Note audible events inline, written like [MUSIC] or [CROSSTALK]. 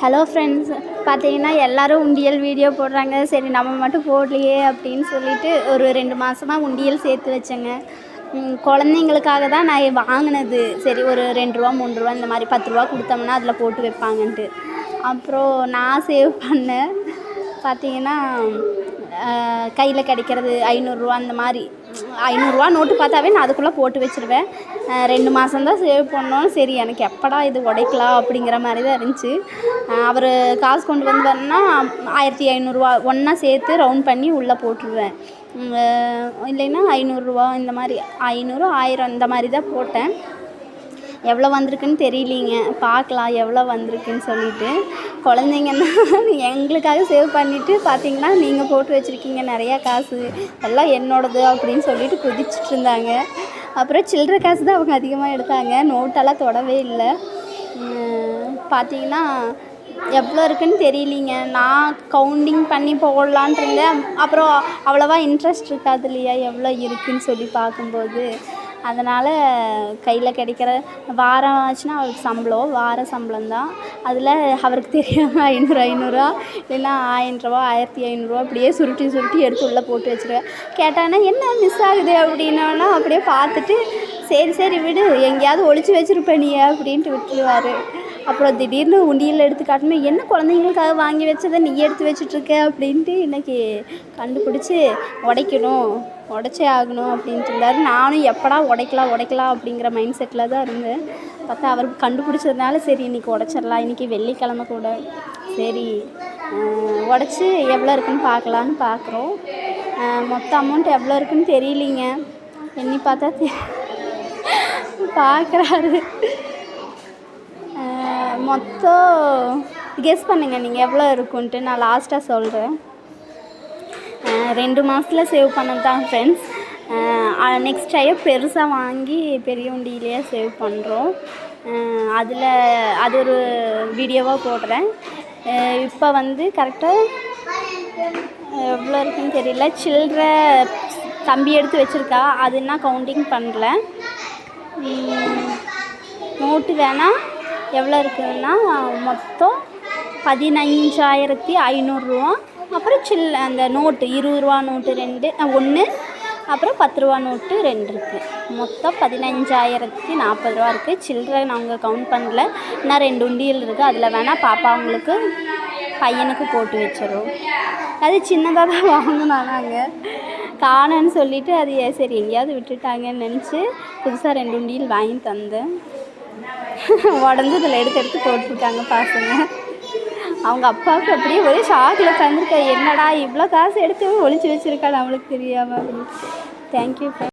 Hello friends பார்த்தீங்கன்னா எல்லாரும் உண்டியல் வீடியோ போடுறாங்க. சரி நம்ம மட்டும் போடலையே அப்படின்னு சொல்லிட்டு ஒரு ரெண்டு மாதமாக உண்டியல் சேர்த்து வச்சேங்க. குழந்தைங்களுக்காக தான் நான் வாங்கினது. சரி ஒரு ரெண்டு ரூபா மூணு ரூபா இந்த மாதிரி பத்து ரூபா கொடுத்தோம்னா அதில் போட்டு வைப்பாங்கன்ட்டு. அப்புறம் நான் சேவ் பண்ணேன் பார்த்தீங்கன்னா கையில் கிடைக்கிறது ஐநூறுரூவா அந்த மாதிரி ஐநூறுரூவா நோட்டு பார்த்தாவே நான் அதுக்குள்ளே போட்டு வச்சுருவேன். ரெண்டு மாதம்தான் சேவ் பண்ணோம் சரி எனக்கு எப்படா இது உடைக்கலாம் அப்படிங்கிற மாதிரி தான் இருந்துச்சு. அவர் காசு கொண்டு வந்தாருன்னா ஆயிரத்தி ஐநூறுரூவா ஒன்றா சேர்த்து ரவுண்ட் பண்ணி உள்ளே போட்டுருவேன். இல்லைன்னா ஐநூறுரூவா இந்த மாதிரி ஐநூறு ஆயிரம் இந்த மாதிரி தான் போட்டேன். எவ்வளோ வந்திருக்குன்னு தெரியலிங்க. பார்க்கலாம் எவ்வளோ வந்திருக்குன்னு சொல்லிட்டு. குழந்தைங்கன்னா எங்களுக்காக சேவ் பண்ணிவிட்டு பார்த்தீங்கன்னா நீங்கள் போட்டு வச்சுருக்கீங்க நிறையா காசு. எல்லாம் என்னோடது அப்படின்னு சொல்லிட்டு குதிச்சிட்டு இருந்தாங்க. அப்புறம் சில்லற காசு தான் அவங்க அதிகமாக எடுத்தாங்க. நோட்டெல்லாம் தொடவே இல்லை. பார்த்தீங்கன்னா எவ்வளோ இருக்குன்னு தெரியலிங்க. நான் கவுண்டிங் பண்ணி போடலான்ட்டு இருந்தேன். அப்புறம் அவ்வளோவா இன்ட்ரெஸ்ட் இருக்காது இல்லையா? எவ்வளோ இருக்குதுன்னு சொல்லி பார்க்கும்போது. அதனால் கையில் கிடைக்கிற வாரம் ஆச்சுன்னா அவருக்கு சம்பளம் வார சம்பளம் தான் அதில் அவருக்கு தெரியாமல் ஐநூறு ஐநூறுரூவா இல்லைன்னா ஆயிரரூவா ஆயிரத்தி ஐநூறுரூவா அப்படியே சுருட்டி சுருட்டி எடுத்து உள்ளே போட்டு வச்சுருவேன். கேட்டான்னா என்ன மிஸ் ஆகுது? அப்படின்னோன்னா அப்படியே பார்த்துட்டு சரி சரி விடு எங்கேயாவது ஒழிச்சு வச்சுருப்ப நீ அப்படின்ட்டு விட்டுருவாரு. அப்புறம் திடீர்னு உண்டியல் எடுத்து காட்டணும் என்ன குழந்தைங்களுக்காக வாங்கி வச்சதை நீ எடுத்து வச்சுட்ருக்க? அப்படின்ட்டு இன்னைக்கு கண்டுபிடிச்சி உடைக்கணும் உடச்சே ஆகணும் அப்படின்ட்டு இருந்தார். நானும் எப்படா உடைக்கலாம் உடைக்கலாம் அப்படிங்கிற மைண்ட் செட்டில் தான் இருந்தேன். பார்த்தா அவர் கண்டுபிடிச்சதுனால சரி இன்றைக்கி உடச்சிடலாம் இன்றைக்கி வெள்ளிக்கிழமை கூட. சரி உடச்சி எவ்வளோ இருக்குன்னு பார்க்கலான்னு பார்க்குறோம். மொத்த அமௌண்ட் எவ்வளோ இருக்குன்னு தெரியலிங்க. எண்ணி பார்த்தா தெ பார்க்குறாரு. மொத்தம் கெஸ் பண்ணுங்கள் நீங்கள் எவ்வளோ இருக்குன்ட்டு நான் லாஸ்ட்டாக சொல்கிறேன் ரெண்டு மாதத்தில் சேவ் பண்ணது தான் ஃப்ரெண்ட்ஸ் நெக்ஸ்ட் டைம் பெருசாக வாங்கி பெரிய உண்டியிலேயே சேவ் பண்ணுறோம் அதில் அது ஒரு வீடியோவாக போடுறேன். இப்போ வந்து கரெக்டாக எவ்வளோ இருக்குன்னு தெரியல. சில்லற தம்பி எடுத்து வச்சுருக்கா. அது என்ன கவுண்டிங் பண்ணல. நோட்டு வேணால் எவ்வளோ இருக்குதுன்னா மொத்தம் பதினஞ்சாயிரத்தி ஐநூறுரூவா. அப்புறம் சில்ல அந்த நோட்டு இருபது ரூபா நோட்டு ரெண்டு ஒன்று அப்புறம் பத்து ரூபா நோட்டு ரெண்டு இருக்குது மொத்தம் பதினஞ்சாயிரத்தி நாற்பது ரூபா இருக்குது சில்லறை நாங்கள் கவுண்ட் பண்ணல. இன்னும் ரெண்டு உண்டியல் இருக்குது அதில் வேணால் பாப்பா அவங்களுக்கு பையனுக்கு போட்டு வச்சிடும் அது சின்னதாக தான் வாங்கினாங்க. நாங்கள் சொல்லிவிட்டு அது சரி எங்கேயாவது விட்டுட்டாங்கன்னு நினச்சி புதுசாக ரெண்டு உண்டியல் வாங்கி தந்தேன். [LAUGHS] உடஞ்சி இதில் எடுத்து எடுத்து போட்டிருக்காங்க பசங்க. அவங்க அப்பாவுக்கு அப்படியே ஒரே ஷாக்கில் உட்காந்துருக்கா என்னடா இவ்வளோ காசு எடுத்து ஒழிச்சு வச்சுருக்கா நம்மளுக்கு தெரியாமல் அப்படின்னு. தேங்க்யூ